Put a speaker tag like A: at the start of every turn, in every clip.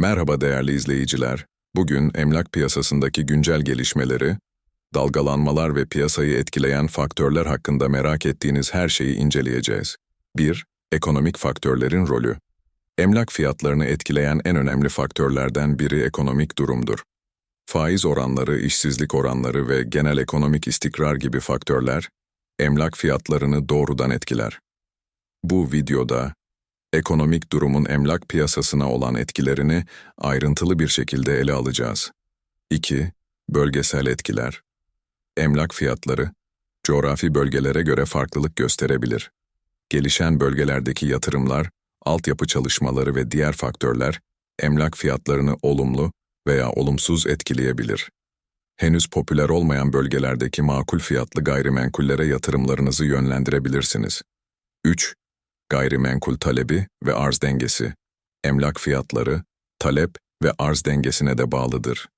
A: Merhaba değerli izleyiciler. Bugün emlak piyasasındaki güncel gelişmeleri, dalgalanmalar ve piyasayı etkileyen faktörler hakkında merak ettiğiniz her şeyi inceleyeceğiz. 1. Ekonomik faktörlerin rolü. Emlak fiyatlarını etkileyen en önemli faktörlerden biri ekonomik durumdur. Faiz oranları, işsizlik oranları ve genel ekonomik istikrar gibi faktörler, emlak fiyatlarını doğrudan etkiler. Bu videoda, ekonomik durumun emlak piyasasına olan etkilerini ayrıntılı bir şekilde ele alacağız. 2. Bölgesel etkiler. Emlak fiyatları, coğrafi bölgelere göre farklılık gösterebilir. Gelişen bölgelerdeki yatırımlar, altyapı çalışmaları ve diğer faktörler, emlak fiyatlarını olumlu veya olumsuz etkileyebilir. Henüz popüler olmayan bölgelerdeki makul fiyatlı gayrimenkullere yatırımlarınızı yönlendirebilirsiniz. 3. Gayrimenkul talebi ve arz dengesi. Emlak fiyatları, talep ve arz dengesine de bağlıdır.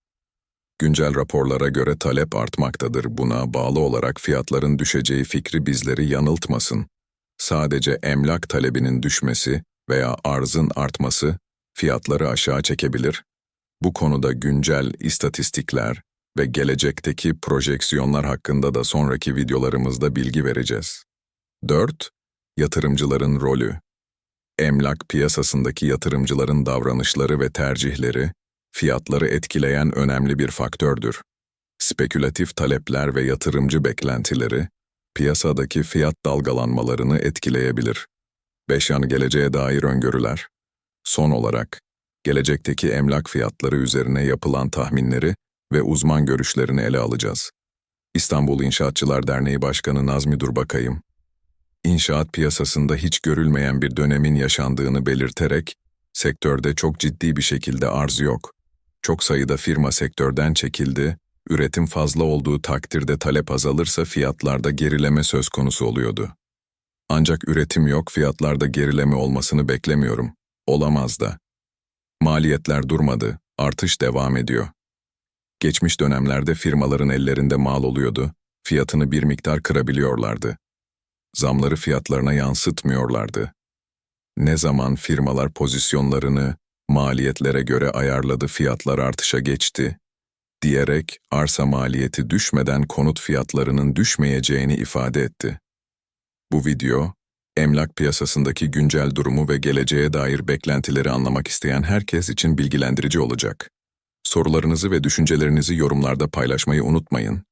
A: Güncel raporlara göre talep artmaktadır. Buna bağlı olarak fiyatların düşeceği fikri bizleri yanıltmasın. Sadece emlak talebinin düşmesi veya arzın artması fiyatları aşağı çekebilir. Bu konuda güncel istatistikler ve gelecekteki projeksiyonlar hakkında da sonraki videolarımızda bilgi vereceğiz. 4. Yatırımcıların rolü. Emlak piyasasındaki yatırımcıların davranışları ve tercihleri, fiyatları etkileyen önemli bir faktördür. Spekülatif talepler ve yatırımcı beklentileri, piyasadaki fiyat dalgalanmalarını etkileyebilir. 5 yan geleceğe dair öngörüler. Son olarak, gelecekteki emlak fiyatları üzerine yapılan tahminleri ve uzman görüşlerini ele alacağız. İstanbul İnşaatçılar Derneği Başkanı Nazmi Durbakayım, inşaat piyasasında hiç görülmeyen bir dönemin yaşandığını belirterek, sektörde çok ciddi bir şekilde arz yok. Çok sayıda firma sektörden çekildi, üretim fazla olduğu takdirde talep azalırsa fiyatlarda gerileme söz konusu oluyordu. Ancak üretim yok, fiyatlarda gerileme olmasını beklemiyorum. Olamaz da. Maliyetler durmadı, artış devam ediyor. Geçmiş dönemlerde firmaların ellerinde mal oluyordu, fiyatını bir miktar kırabiliyorlardı. Zamları fiyatlarına yansıtmıyorlardı. Ne zaman firmalar pozisyonlarını maliyetlere göre ayarladı fiyatlar artışa geçti, diyerek arsa maliyeti düşmeden konut fiyatlarının düşmeyeceğini ifade etti. Bu video, emlak piyasasındaki güncel durumu ve geleceğe dair beklentileri anlamak isteyen herkes için bilgilendirici olacak. Sorularınızı ve düşüncelerinizi yorumlarda paylaşmayı unutmayın.